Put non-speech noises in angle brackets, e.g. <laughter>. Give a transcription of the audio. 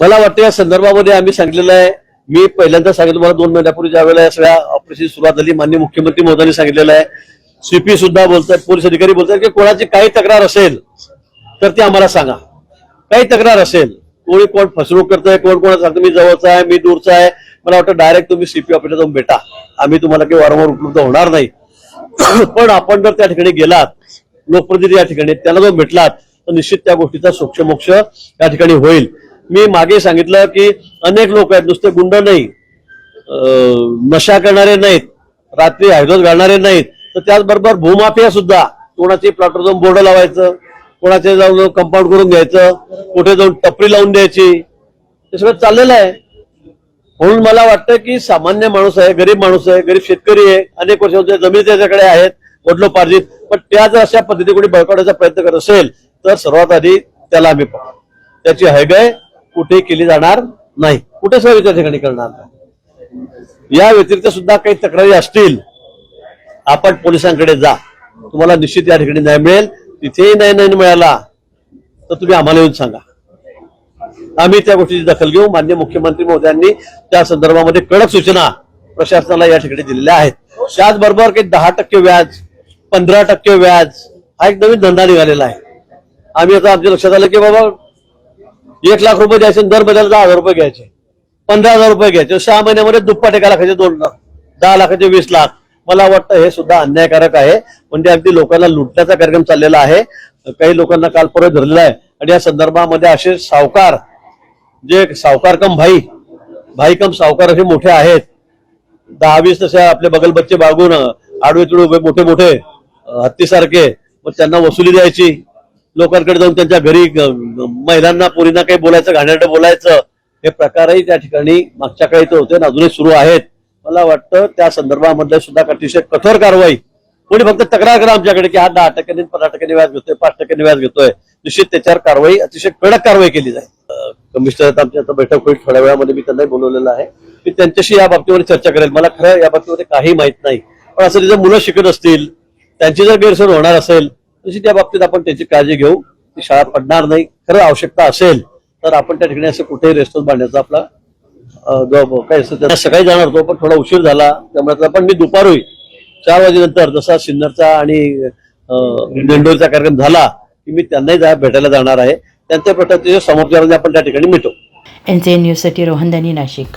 मला वाटतं या संदर्भामध्ये आम्ही सांगितलेलं आहे. मी पहिल्यांदा सांगितलं मला दोन महिन्यापूर्वी ज्यावेळेला या सगळ्या ऑपरेशन सुरुवात झाली माननीय मुख्यमंत्री महोदयांनी सांगितलेलं आहे. सीपी सुद्धा बोलतात पोलीस अधिकारी बोलतात की कोणाची काही तक्रार असेल तर ती आम्हाला सांगा. काही तक्रार असेल कोणी कोण फसवणूक करतोय कोण कोण सांगतो मी जवळचा आहे मी दूरचा आहे मला वाटतं डायरेक्ट तुम्ही सीपी ऑफिसला जाऊन भेटा. आम्ही तुम्हाला काही वारंवार उपलब्ध होणार नाही. <clears throat> पण आपण जर त्या ठिकाणी गेलात लोकप्रतिनिधी या ठिकाणी त्याला जर भेटलात तर निश्चित त्या गोष्टीचा सोक्षमोक्ष या ठिकाणी होईल. मी मागे सांगितलं की अनेक लोक आहेत नुसते गुंड नाही नशा करणारे नाहीत रात्री हायद्रोज घालणारे नाहीत. तर त्याचबरोबर भूमाफिया सुद्धा कोणाचे प्लॉटवर जाऊन बोर्ड लावायचं कोणाचे जाऊन कंपाऊंड करून घ्यायचं कुठे जाऊन टपरी लावून द्यायची हे सगळं चाललेलं आहे. म्हणून मला वाटतं की सामान्य माणूस आहे गरीब माणूस आहे गरीब शेतकरी आहे अनेक वर्षांच्या जमीन त्याच्याकडे आहेत वडलोपार्जित पण त्या जर अशा पद्धतीने कोणी बळकावण्याचा प्रयत्न करत असेल तर सर्वात आधी त्याला आम्ही पाहू. त्याची हयगय कुठे केली जाणार नाही. कुठे सुद्धा त्या ठिकाणी करणार नाही. या व्यतिरिक्त सुद्धा काही तक्रारी असतील आपण पोलिसांकडे जा. तुम्हाला निश्चित या ठिकाणी न्याय मिळेल. तिथेही न्याय नाही मिळाला तर तुम्ही आम्हाला येऊन सांगा. आम्ही त्या गोष्टीची दखल घेऊ. मान्य मुख्यमंत्री महोदयांनी त्या संदर्भामध्ये कडक सूचना प्रशासनाला या ठिकाणी दिलेल्या आहेत. त्याचबरोबर काही दहा टक्के व्याज पंधरा टक्के व्याज हा एक नवीन धंदा निघालेला आहे. आम्ही आता आमच्या लक्षात आलं की बाबा एक लाख रुपये द्यायचे दर महिन्याला दहा हजार रुपये घ्यायचे. पंधरा हजार रुपये घ्यायचे. सहा महिन्यामध्ये दुप्पट एका लाखाचे दोन लाख दहा लाखाचे वीस लाख. मला वाटतं हे सुद्धा अन्यायकारक आहे. म्हणजे अगदी लोकांना लुटण्याचा कार्यक्रम चाललेला आहे. काही लोकांना काल परत धरलेला आहे. आणि या संदर्भामध्ये असे सावकार जे सावकार कम भाई भाई कम सावकार असे मोठे आहेत. दहा वीस तसे आपले बगल बच्चे बाळगून आडवे तुडवे मोठे मोठे हत्तीसारखे मग त्यांना वसुली द्यायची. लोकांकडे जाऊन त्यांच्या घरी महिलांना पोरींना काही बोलायचं घाणेरडं बोलायचं हे प्रकारही त्या ठिकाणी मागच्या काळी तर होते अजूनही सुरू आहेत. मला वाटतं त्या संदर्भामध्ये सुद्धा अतिशय कठोर कारवाई. कोणी फक्त तक्रार करा आमच्याकडे की हा दहा टक्क्यांनी पंधरा टक्क्यांनी व्याज घेतोय पाच टक्क्यांनी व्याज घेतोय. निश्चित त्याच्यावर कारवाई अतिशय कडक कारवाई केली जाईल. कमिशनर आमची आता बैठक होईल. थोड्या वेळामध्ये मी त्यांनाही बोलवलेलं आहे. मी त्यांच्याशी या बाबतीवर चर्चा करेल. मला खरं या बाबतीमध्ये काही माहीत नाही. पण असं तिथं मुलं शिकत असतील त्यांची जर गैरसोय होणार असेल तशी त्या बाबतीत आपण त्याची काळजी घेऊ. ती शाळा पडणार नाही. खरं आवश्यकता असेल तर आपण त्या ठिकाणी असं कुठेही रेस्टॉरंट बांधण्याचा आपला काय असतं त्याला सकाळी जाणार होतो पण थोडा उशीर झाला. त्यामुळे पण मी दुपार होईल चार वाजेनंतर जसा सिन्नरचा आणि अं, मेंढोरचा कार्यक्रम झाला की मी त्यांनाही भेटायला जाणार आहे. त्यांच्या प्रकारचे समोरच्या आपण त्या ठिकाणी मिळतो. एन न्यूजसाठी रोहन नाशिक.